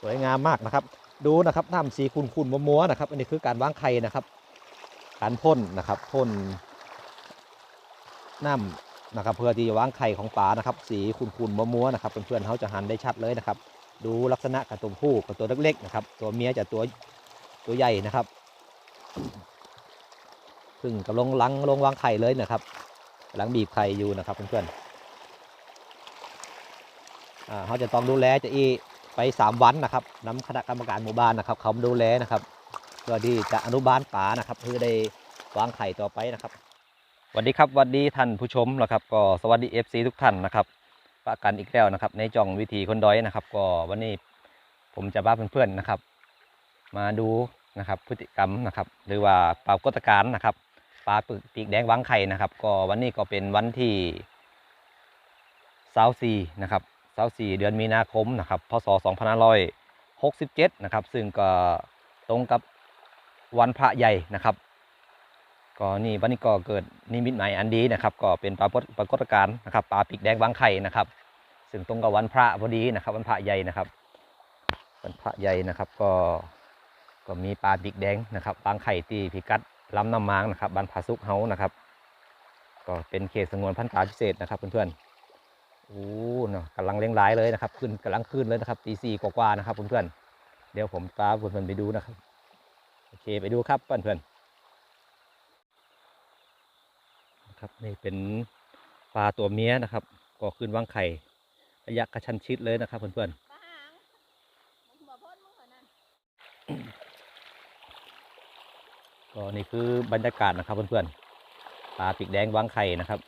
สวยงามมากนะครับ ดูนะครับน้ำสีขุ่นๆมัวๆนะครับ อันนี้คือการวางไข่นะครับ การพ่นนะครับพ่นน้ำนะครับ เพื่อที่จะวางไข่ของปลานะครับ สีขุ่นๆมัวๆนะครับเพื่อนๆเขาจะหันได้ชัดเลยนะครับ ดูลักษณะกับตัวผู้กับตัวเล็กๆนะครับ ตัวเมียจะตัวตัวใหญ่นะครับพึ่งกำลังลังลงวางไข่เลยนะครับกำลังบีบไข่อยู่นะครับเพื่อนๆ เขาจะต้องดูแลจะอีไป 3 วันนะครับนำคณะกรรมการหมู่บ้านนะครับ เขาดูแลนะครับเพื่อที่จะอนุบาลป่านะครับเพื่อได้วางไข่ต่อไปนะครับสวัสดีครับสวัสดีท่านผู้ชมนะครับก็สวัสดี FC ทุกท่านนะครับปะกันอีกแล้วนะครับ ในจ่องวิธีคนด้อยนะครับ ก็วันนี้ผมจะพาเพื่อนๆนะครับ มาดูนะครับพฤติกรรมนะครับ หรือว่าปรากฏการณ์นะครับปลาปึกปีกแดงวางไข่นะครับ ก็วันนี้ก็เป็นวันที่เสาสี่นะครับ เสาสี่เดือนมีนาคมนะครับพศ2567นะครับซึ่งก็ตรงกับวันพระใหญ่นะครับก็นี่วันนี้ก็เกิดนิมิตหมายอันดีนะครับ ก็เป็นปรากฏปรากฏการณ์นะครับปลาปีกแดงวางไข่นะครับ ซึ่งตรงกับวันพระพอดีนะครับ วันพระใหญ่นะครับ วันพระใหญ่นะครับก็ก็มีปลาปีกแดงนะครับวางไข่ตีพิกัดลำน้ำมางนะครับบ้านผาสุกเฮานะครับ ก็เป็นเขตสงวนพันธุ์ปลาพิเศษนะครับเพื่อนๆ โอ้เนาะกำลังเลี้ยงร้ายเลยนะครับ ขึ้นกำลังขึ้นเลยนะครับตีสี่กว่าๆนะครับเพื่อนๆเดี๋ยวผมพาเพื่อนๆไปดูนะครับ โอเคไปดูครับเพื่อนๆนะครับนี่เป็นปลาตัวเมียนะครับ ก็ขึ้นวางไข่ระยะกระชันชิดเลยนะครับเพื่อนปลาหางมึงบ่พ้นมึงเหรอนั่นๆก็นี่คือบรรยากาศนะครับเพื่อนๆปลาปีกแดงวางไข่นะครับ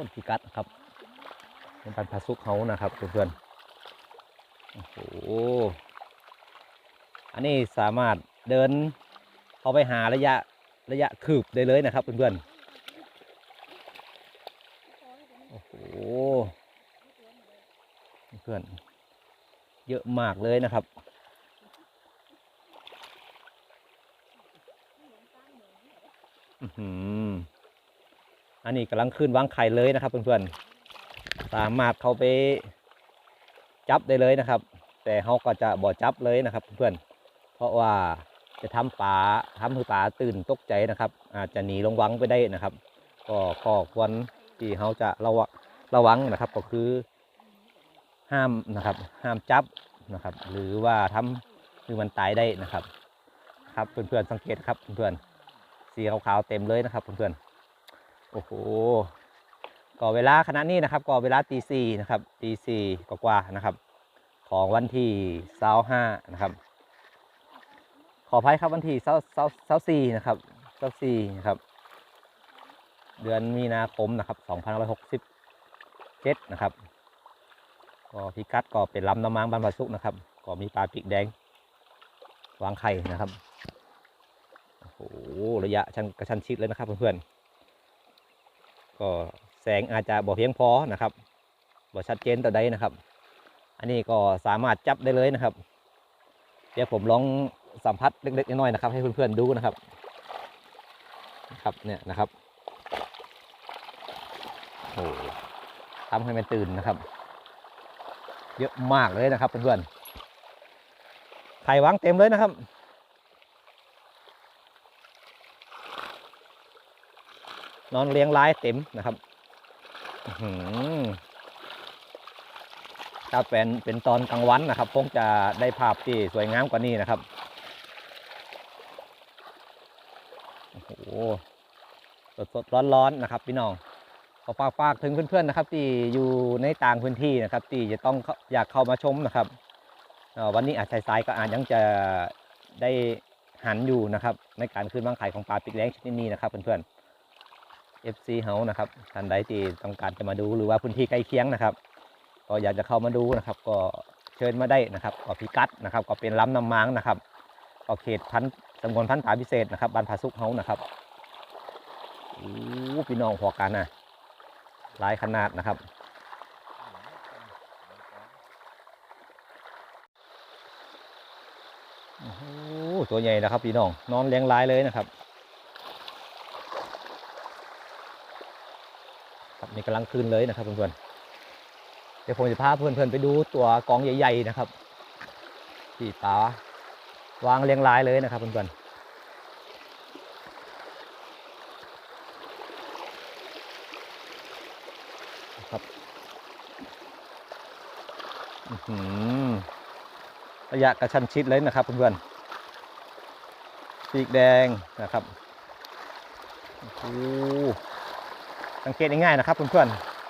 โอ้พิกัดครับเป็นพันธุ์พาสุกเขานะครับเพื่อนๆโอ้โหอันนี้สามารถเดินเข้าไปหาระยะระยะคืบได้เลยนะครับเพื่อนๆโอ้โหเพื่อนเยอะมากเลยนะครับอื้อหือ อันนี้กำลังขึ้นวางไข่เลยนะครับเพื่อนๆ สามารถเข้าไปจับได้เลยนะครับ แต่เขาก็จะบ่จับเลยนะครับเพื่อนๆ เพราะว่าจะทำปลาทำให้ปลาตื่นตกใจนะครับ อาจจะหนีลงวังไปได้นะครับ ก็ข้อควรที่เขาจะระวังระวังนะครับก็คือห้ามนะครับ ห้ามจับนะครับ หรือว่าทำคือมันตายได้นะครับ ครับเพื่อนๆสังเกตครับเพื่อนๆสีขาวๆเต็มเลยนะครับเพื่อนๆ โอ้โหก็เวลาขณะนี้นะครับก็เวลาตีสี่นะครับตีสี่กว่าๆนะครับ ของวันที่เสาห้านะครับ ขออภัยครับวันที่เสาเสาเสาสี่นะครับเสาสี่นะครับ เดือนมีนาคมนะครับ2567นหกสิบเจ็ดนะครับก็พิกัดก็เป็นลำน้ำมังบ้านผาสุกนะครับ ก็มีปลาปีกแดง วางไข่นะครับโอ้โหระยะชันกระชันชิดเลยนะครับเพื่อนๆ ก็แสงอาจจะบ่เพียงพอนะครับบ่ชัดเจนต่อใดนะครับ อันนี้ก็สามารถจับได้เลยนะครับ เดี๋ยวผมลองสัมผัสเล็กๆน้อยๆนะครับ ให้เพื่อนๆดูนะครับครับเนี่ยนะครับโอ้โหทำให้มันตื่นนะครับ เยอะมากเลยนะครับเพื่อนๆไข่วางเต็มเลยนะครับ นอนเลี้ยงรายเต็มนะครับถ้าเป็นเป็นตอนกลางวันนะครับ คงจะได้ภาพที่สวยงามกว่านี้นะครับ โอ้โหสดๆร้อนๆนะครับ พี่น้องขอฝากฝากถึงเพื่อนๆนะครับ ที่อยู่ในต่างพื้นที่นะครับ ที่จะต้องอยากเข้ามาชมนะครับวันนี้อาจสายๆก็อาจยังจะได้หันอยู่นะครับ ในการขึ้นวางไข่ของปลาปิกแดงชนิดนี้นะครับเพื่อนๆ FC เฮานะครับท่านใดที่ต้องการจะมาดูหรือว่าพื้นที่ใกล้เคียงนะครับ ก็อยากจะเข้ามาดูนะครับ ก็เชิญมาได้นะครับก็พิกัดนะครับ ก็เป็นลำน้ำม้างนะครับก็เขตพันธุ์สงวนพันธุ์ป่าพิเศษนะครับบ้านผาสุกเฮานะครับโอ้พี่น้องพอกันนะหลายขนาดนะครับโอ้ตัวใหญ่นะครับพี่น้องนอนเลี้ยงรายเลยนะครับ ครับนี่กำลังคืนเลยนะครับเพื่อนๆเดี๋ยวผมจะพาเพื่อนๆไปดูตัวกองใหญ่ ๆ นะครับที่ปลาวางเรียงรายเลยนะครับเพื่อนๆครับอื้อหือระยะกระชั้นชิดเลยนะครับเพื่อนๆปีกแดงนะครับ โอ้ สังเกตง่ายๆนะครับเพื่อน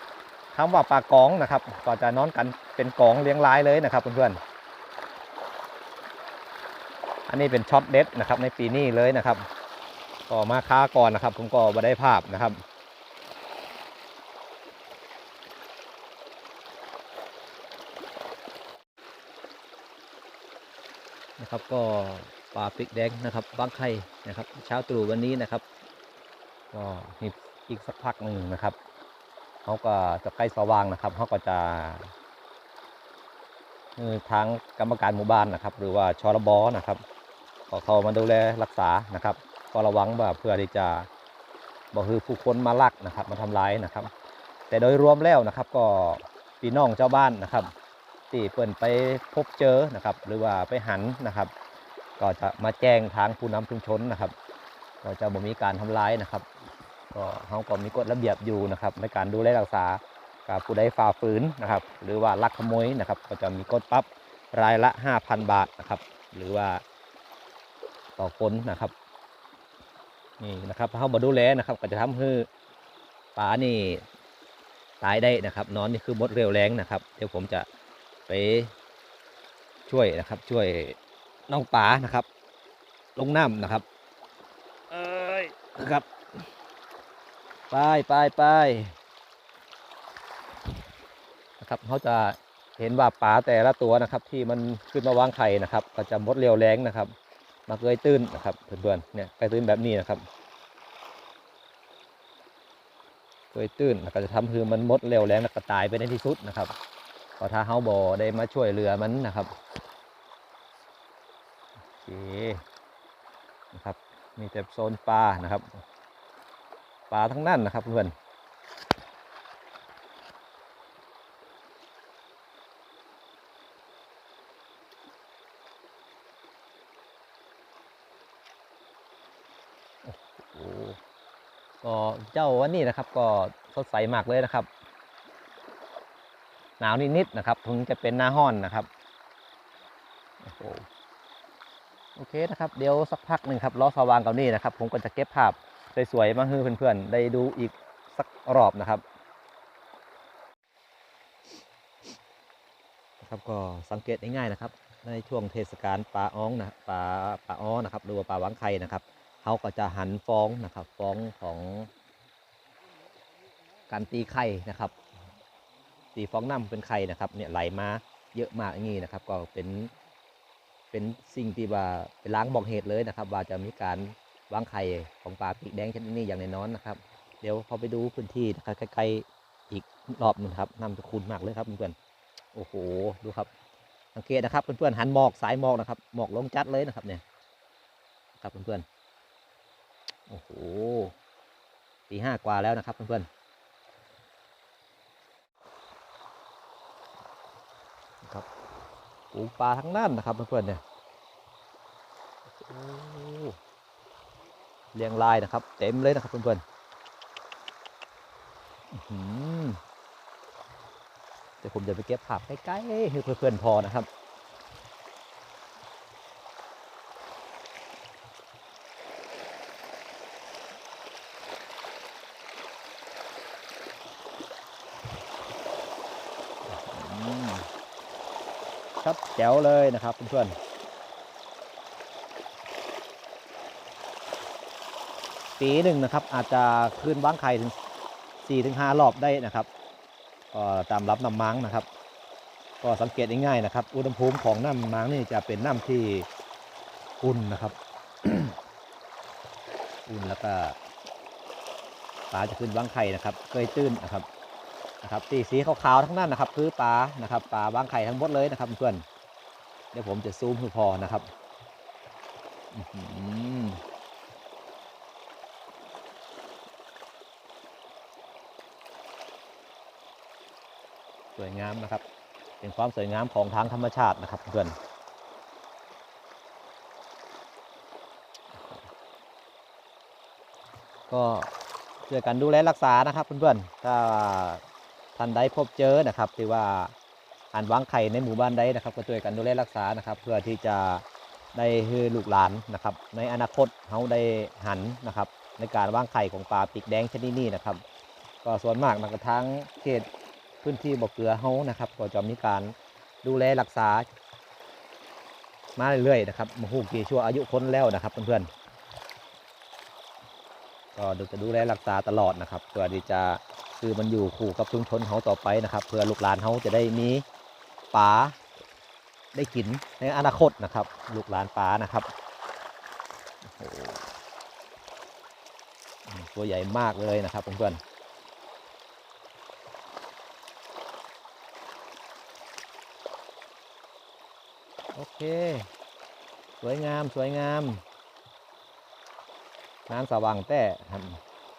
ๆคำว่าปลากองนะครับก็จะนอนกันเป็นกองเลี้ยงรายเลยนะครับเพื่อนๆอันนี้เป็นช็อตเด็ดนะครับในปีนี้เลยนะครับก็มาค้าก่อนนะครับ ผมก็มาได้ภาพนะครับนะครับก็ปลาปิกแดงนะครับบางไข่นะครับ เช้าตรู่วันนี้นะครับก็ อีกสักพักหนึ่งนะครับเขาก็จะใกล้สว่างนะครับเขาก็จะทางกรรมการหมู่บ้านนะครับ หรือว่าชรบนะครับก็เข้ามาดูแลรักษานะครับ ก็ระวังว่าเพื่อที่จะบ่คือผู้คนมาลักนะครับ มาทำร้ายนะครับ แต่โดยรวมแล้วนะครับ ก็พี่น้องเจ้าบ้านนะครับที่เปิ่นไปพบเจอนะครับ หรือว่าไปหันนะครับ ก็จะมาแจ้งทางผู้นำชุมชนนะครับ ก็จะบ่มีการทำร้ายนะครับ ก็เขาก็มีกฎระเบียบอยู่นะครับ ในการดูแลรักษากับผู้ใดฝ่าฝืนนะครับ หรือว่าลักขโมยนะครับ ก็จะมีกฎปรับรายละ 5,000 บาทนะครับ หรือว่าต่อคนนะครับนี่นะครับเขาบดูแลนะครับ ก็จะทำให้ปลานี่ตายได้นะครับนอนนี่คือมดเร็วแรงนะครับ เดี๋ยวผมจะไปช่วยนะครับ ช่วยน้องปลานะครับ ลงน้ำนะครับ เอ้ยนะครับ ไปไปไปนะครับเขาจะเห็นว่าปลาแต่ละตัวนะครับ ที่มันขึ้นมาวางไข่นะครับ ก็จะมดเรียวแรงนะครับ มาเกยตื้นนะครับเพื่อนๆเนี่ยเกยตื้นแบบนี้นะครับเกยตื้นแล้วก็จะทำคือมันมดเร็วแรงแล้วก็ตายไปในที่สุดนะครับก็ถ้าเฮาบอได้มาช่วยเรือมันนะครับโอเคนะครับมีแต่โซนปลานะครับ ปลาทั้งนั้นนะครับเพื่อนก็เจ้าวันนี้นะครับ ก็สดใสมากเลยนะครับ หนาวนิดๆนะครับถึงจะเป็นหน้าห้อนนะครับโอ้โหโอเคนะครับ เดี๋ยวสักพักหนึ่งครับล้อสว่างกับนี่นะครับ ผมก็จะเก็บภาพ สวยๆมาให้เพื่อนๆ ได้ดูอีกสักรอบนะครับนะครับก็สังเกตง่ายๆนะครับ ในช่วงเทศกาลปลาอ้องนะปลาปลาอ้อนะครับหรือว่าปลาหวังไข่นะครับเขาก็จะหันฟ้องนะครับฟ้องของการตีไข่นะครับตีฟองน้ำเป็นไข่นะครับเนี่ยไหลมาเยอะมากอย่างนี้นะครับ ก็เป็นเป็นสิ่งที่ว่าเป็นล้างบอกเหตุเลยนะครับ ว่าจะมีการ วางไข่ของปลาปีกแดงชนิดนี้อย่างแน่นอนนะครับ เดี๋ยวพอไปดูพื้นที่ใกล้ๆอีกรอบหนึงครับน้ำจะคูนมากเลยครับเพื่อนๆโอ้โหดูครับสังเกตนะครับเพื่อนๆหันหมอกสายหมอกนะครับหมอกลงจัดเลยนะครับเนี่ยครับเพื่อนๆโอ้โหตีห้ากว่าแล้วนะครับเพื่อนๆครับปูปลาทั้งนั้นนะครับเพื่อนๆเนี่ย เรียงรายนะครับ เต็มเลยนะครับเพื่อนๆเดี๋ยวผมจะไปเก็บภาพใกล้ๆให้เพื่อนๆพอนะครับครับแจ๋วเลยนะครับเพื่อนๆ ปีหนึ่งนะครับ อาจจะขึ้นบ้างไข่ถึง4-5ถึงรอบได้นะครับก็ตามรับน้ำมังนะครับ ก็สังเกตง่ายๆนะครับ อุณหภูมิของน้ำมังนี่จะเป็นน้ำที่อุ่นนะครับ อุ่นแล้วก็ปลาจะขึ้นบ้างไข่นะครับ เคยตื้นนะครับนะครับที่สีขาวๆทั้งนั้นนะครับ คือปลานะครับปลาบ้างไข่ทั้งหมดเลยนะครับเพื่อนเดี๋ยวผมจะซูมให้พอนะครับอื้อหือ เวยงามนะครับ เป็นความสวยงามของทางธรรมชาตินะครับเพื่อนก็ช่วยกันดูแลรักษานะครับเพื่อนๆ ถ้าท่านใดพบเจอนะครับที่ว่าอ่านวางไข่ในหมู่บ้านใดนะครับ ก็ช่วยกันดูแลรักษานะครับ เพื่อที่จะได้ให้ลูกหลานนะครับ ในอนาคตเขาได้หันนะครับ ในการวางไข่ของปลาปีกแดงชนิดนี้นะครับ ก็ส่วนมากนักทางเขต พื้นที่บ่อเกลือเฮานะครับก็จะมีการดูแลรักษา มาเรื่อยๆนะครับมาหูกี่ชั่วอายุคนแล้วนะครับเพื่อนๆก็ดูจะดูแลรักษาตลอดนะครับเพื่อที่จะคือมันอยู่คู่กับชุมชนเขาต่อไปนะครับ เพื่อลูกหลานเขาจะได้มีป่าได้กินในอนาคตนะครับ ลูกหลานป่านะครับโอ้โหตัวใหญ่มากเลยนะครับเพื่อนๆ โอเค สวยงามสวยงาม น้ำสว่างแต่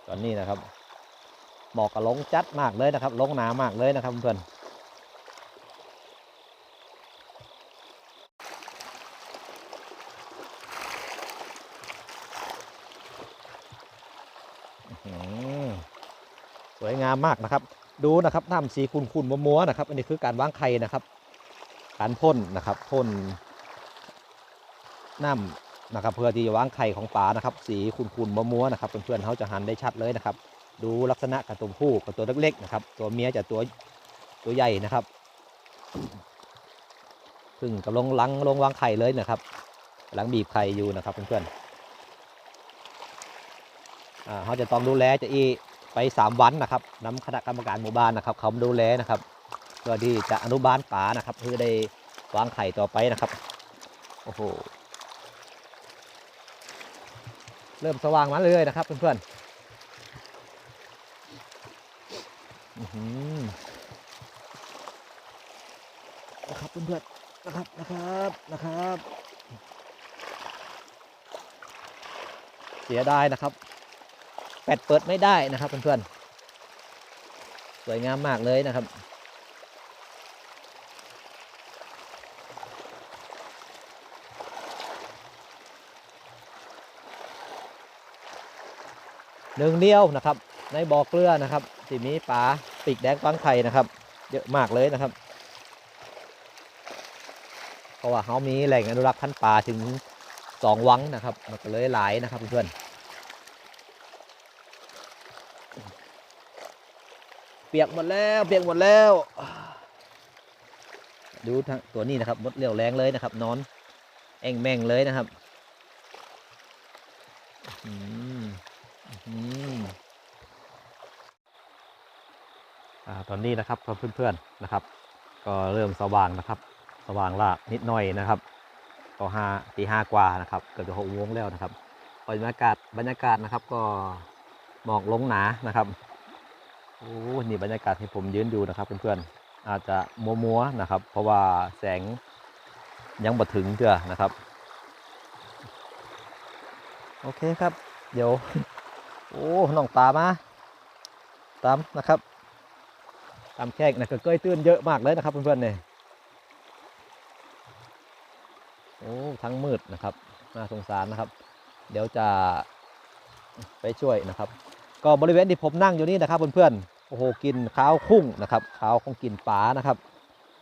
ตอนนี้นะครับหมอกกระลงจัดมากเลยนะครับลงหนามากเลยนะครับเพื่อนสวยงามมากนะครับ ดูนะครับน้ำสีขุ่นๆมัวๆนะครับ อันนี้คือการวางไข่นะครับ การพ่นนะครับพ่นน้ำนะครับเพื่อที่จะวางไข่ของปลานะครับ สีขุ่นๆมัวๆนะครับเพื่อนๆเขาจะหันได้ชัดเลยนะครับ ดูลักษณะกับตัวผู้กับตัวเล็กๆนะครับตัวเมียจะตัวตัวใหญ่นะครับซึ่งกำลังลังลงวางไข่เลยนะครับกำลังบีบไข่อยู่นะครับเพื่อนๆเขาจะต้องดูแลจะอีไปสามวันนะครับนำคณะกรรมการหมู่บ้านนะครับ เขาดูแลนะครับ เพื่อที่จะอนุบาลปลานะครับเพื่อได้วางไข่ต่อไปนะครับโอ้โหเริ่มสว่างมาเรื่อยนะครับเพื่อนๆนะครับเพื่อนๆนะครับนะครับนะครับ เสียดายนะครับแปดเปิดไม่ได้นะครับเพื่อนๆสวยงามมากเลยนะครับ หนึ่งเดียวนะครับ ในบ่อเกลือนะครับที่มีปลาปีกแดงฟังไข่นะครับ เยอะมากเลยนะครับ เพราะว่าเขามีแหล่งอนุรักษ์พันธุ์ปลาถึงสองวังนะครับ มันก็เลยหลายนะครับเพื่อนเปียกหมดแล้วเปียกหมดแล้ว ดูทั้งตัวนี้นะครับมดเรี่ยวแรงเลยนะครับ นอน แอ่งแม่งเลยนะครับอืม อืมอ่า ตอนนี้นะครับเพื่อนๆนะครับ ก็เริ่มสว่างนะครับ สว่างละนิดหน่อยนะครับก็ห้าตีห้ากว่านะครับเกือบจะหกโมงแล้วนะครับบรรยากาศบรรยากาศนะครับก็หมอกลงหนานะครับโอ้นี่บรรยากาศที่ผมยืนอยู่นะครับเพื่อนๆอาจจะมัวๆนะครับ เพราะว่าแสงยังบ่ถึงเจ้อนะครับ โอเคครับ เดี๋ยว โอ้น้องตามาตามนะครับ ตามแขกนะก็เกยตื้นเยอะมากเลยนะครับเพื่อนๆเนี่ยโอ้ทั้งมืดนะครับน่าสงสารนะครับ เดี๋ยวจะไปช่วยนะครับ ก็บริเวณที่ผมนั่งอยู่นี่นะครับเพื่อนๆโอ้โหกินข้าวคุ้งนะครับข้าวของกินปลานะครับ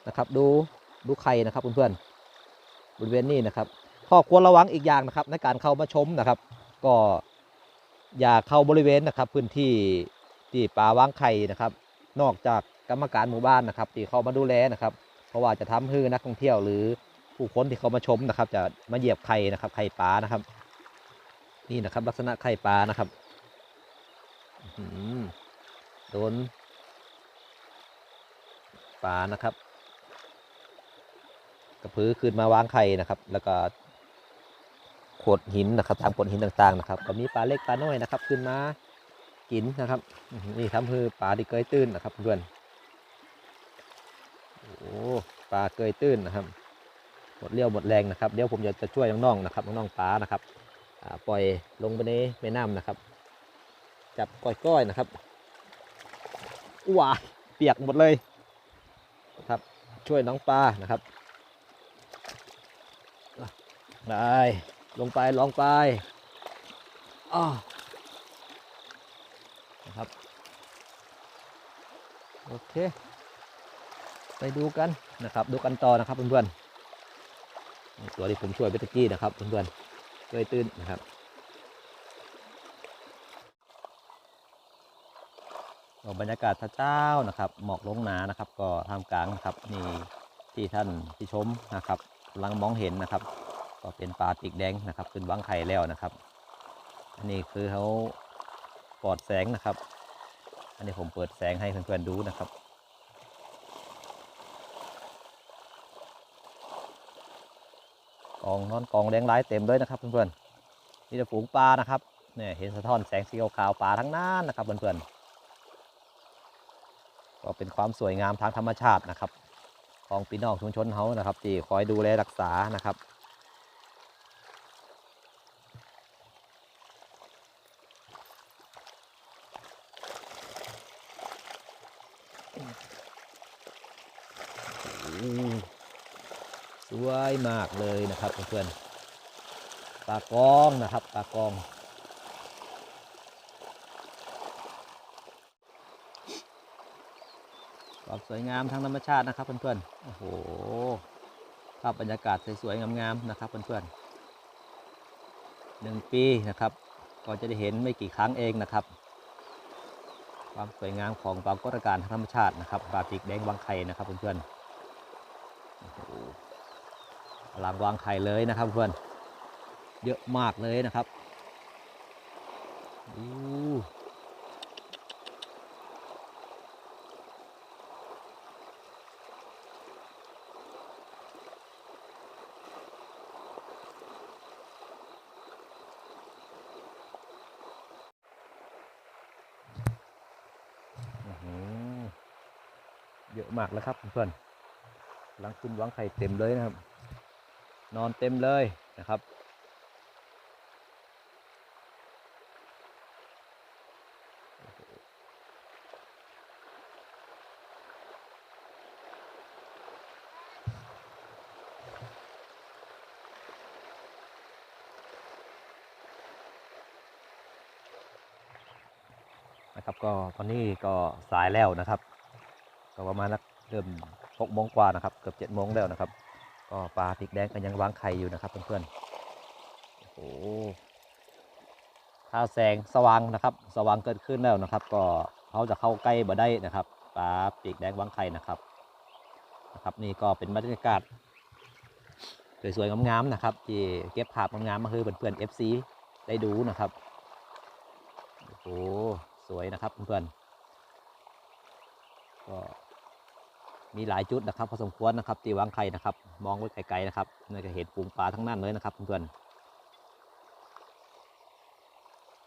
นะครับ ดูดูไข่นะครับเพื่อนๆบริเวณนี้นะครับข้อควรระวังอีกอย่างนะครับ ในการเข้ามาชมนะครับ ก็อย่าเข้าบริเวณนะครับ พื้นที่ที่ปลาวางไข่นะครับ นอกจาก กรรมการหมู่บ้านนะครับที่เขามาดูแลนะครับ เพราะว่าจะทำให้นักท่องเที่ยวหรือผู้คนที่เขามาชมนะครับ จะมาเหยียบไข่นะครับไข่ปลานะครับ นี่นะครับ ลักษณะไข่ปลานะครับโดนปลานะครับ กระพือขึ้นมาวางไข่นะครับ แล้วก็โขดหินนะครับตามโขดหินต่างๆนะครับ ก็มีปลาเล็กปลาน้อยนะครับ ขึ้นมากินนะครับ นี่ทำคือปลาที่เกยตื้นนะครับเพื่อน ปลาเกยตื้นนะครับหมดเรี่ยวหมดแรงนะครับเดี๋ยวผมจะช่วยน้องๆนะครับน้องๆปลานะครับปล่อยลงไปในแม่น้ำนะครับ จับก้อยๆนะครับว้าเปียกหมดเลยนะครับช่วยน้องปลานะครับได้ลงไปลองไปอ้อนะครับโอเค ไปดูกันนะครับ ดูกันต่อนะครับเพื่อนๆตัวที่ผมช่วยเบตกี้นะครับเพื่อนๆช่วยตื่นนะครับก็บรรยากาศท่าเจ้านะครับ หมอกลงหนานะครับ ก็ท่ามกลางนะครับนี่ที่ท่านที่ชมนะครับกำลังมองเห็นนะครับ ก็เป็นปลาติกแดงนะครับ ขึ้นวางไข่แล้วนะครับ อันนี้คือเขาปลอดแสงนะครับ อันนี้ผมเปิดแสงให้เพื่อนๆดูนะครับ กองนอนกองแดงร้ายเต็มเลยนะครับเพื่อนๆนี่จะฝูงปลานะครับเนี่ยเห็นสะท้อนแสงสีขาวๆปลาทั้งนั้นนะครับเพื่อนๆก็เป็นความสวยงามทางธรรมชาตินะครับ ของพี่น้องชุมชนเขานะครับที่คอยดูแลรักษานะครับ อืมสวย มากเลยนะครับเพื่อนๆปลากองนะครับปลากองความสวยงามทางธรรมชาตินะครับเพื่อนๆโอ้โหภาพบรรยากาศสวยๆงามๆนะครับเพื่อนๆหนึ่งปีนะครับ ก็จะได้เห็นไม่กี่ครั้งเองนะครับ ความสวยงามของปรากฏการณ์ทางธรรมชาตินะครับปลาปีกแดงวางไข่นะครับเพื่อนๆ กำลังวางไข่เลยนะครับเพื่อนเยอะมากเลยนะครับดูอื้เยอะมากแล้วครับเพื่อนกำลังขึ้นวางไข่เต็มเลยนะครับ นอนเต็มเลยนะครับ นะครับก็ตอนนี้ก็สายแล้วนะครับ ก็ประมาณนักเริ่มหกโมงกว่านะครับ เกือบเจ็ดโมงแล้วนะครับ ก็ปลาพริกแดงก็ยังวางไข่อยู่นะครับเพื่อนๆโอ้โหถ้าแสงสว่างนะครับ สว่างเกิดขึ้นแล้วนะครับ ก็เขาจะเข้าใกล้บ่ได้นะครับปลาปีกแดงวางไข่นะครับนะครับ นี่ก็เป็นบรรยากาศสวยๆงามๆนะครับ ที่เก็บภาพงามๆมาให้เพื่อนๆ FC ได้ดูนะครับโอ้โหสวยนะครับเพื่อนๆก็ มีหลายจุดนะครับพอสมควรนะครับตีวางไข่นะครับ มองไว้ไกลๆนะครับนี่ก็เห็นฝูงปลาทั้งนั้นเลยนะครับเพื่อนๆ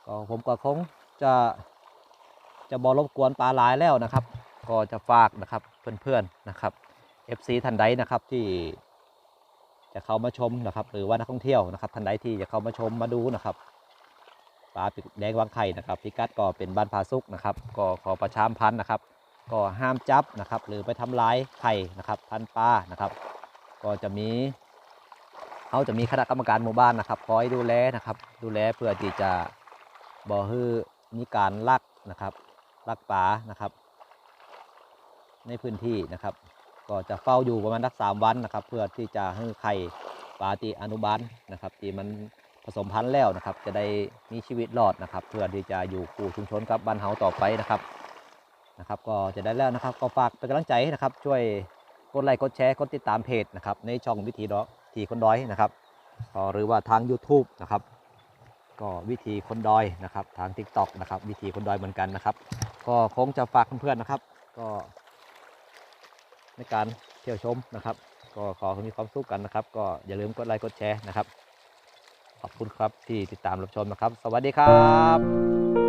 ก็ผมก็คงจะจะบอรบกวนปลาหลายแล้วนะครับ ก็จะฝากนะครับเพื่อนๆนะครับ FC ท่านใดนะครับที่จะเข้ามาชมนะครับ หรือว่านักท่องเที่ยวนะครับท่านใดที่จะเข้ามาชมมาดูนะครับปลาปีกแดงวางไข่นะครับพิกัดก็เป็นบ้านพาซุกนะครับ ก็ขอประชามพันธ์นะครับ ก็ห้ามจับนะครับ หรือไปทำร้ายไข่นะครับพันปลานะครับ ก็จะมีเขาจะมีคณะกรรมการหมู่บ้านนะครับคอยดูแลนะครับ ดูแลเพื่อที่จะบ่อให้มีการลักนะครับลักปลานะครับ ในพื้นที่นะครับ ก็จะเฝ้าอยู่ประมาณสักสามวันนะครับ เพื่อที่จะให้ไข่ปลาตีอนุบาลนะครับที่มันผสมพันธุ์แล้วนะครับ จะได้มีชีวิตรอดนะครับ เพื่อที่จะอยู่คู่ชุมชนกับบ้านเฮาต่อไปนะครับ นะครับก็จะได้แล้วนะครับก็ฝากเป็นกำลังใจนะครับช่วยกดไลค์กดแชร์กดติดตามเพจนะครับในช่องวิธีดอกทีคนดอยนะครับก็หรือว่าทาง YouTube นะครับก็วิธีคนดอยนะครับทาง TikTok นะครับวิธีคนดอยเหมือนกันนะครับ ก็คงจะฝากเพื่อนๆนะครับ ก็ในการเที่ยวชมนะครับ ก็ขอให้มีความสุขกันนะครับ ก็อย่าลืมกดไลค์กดแชร์นะครับ ขอบคุณครับที่ติดตามรับชมนะครับ สวัสดีครับ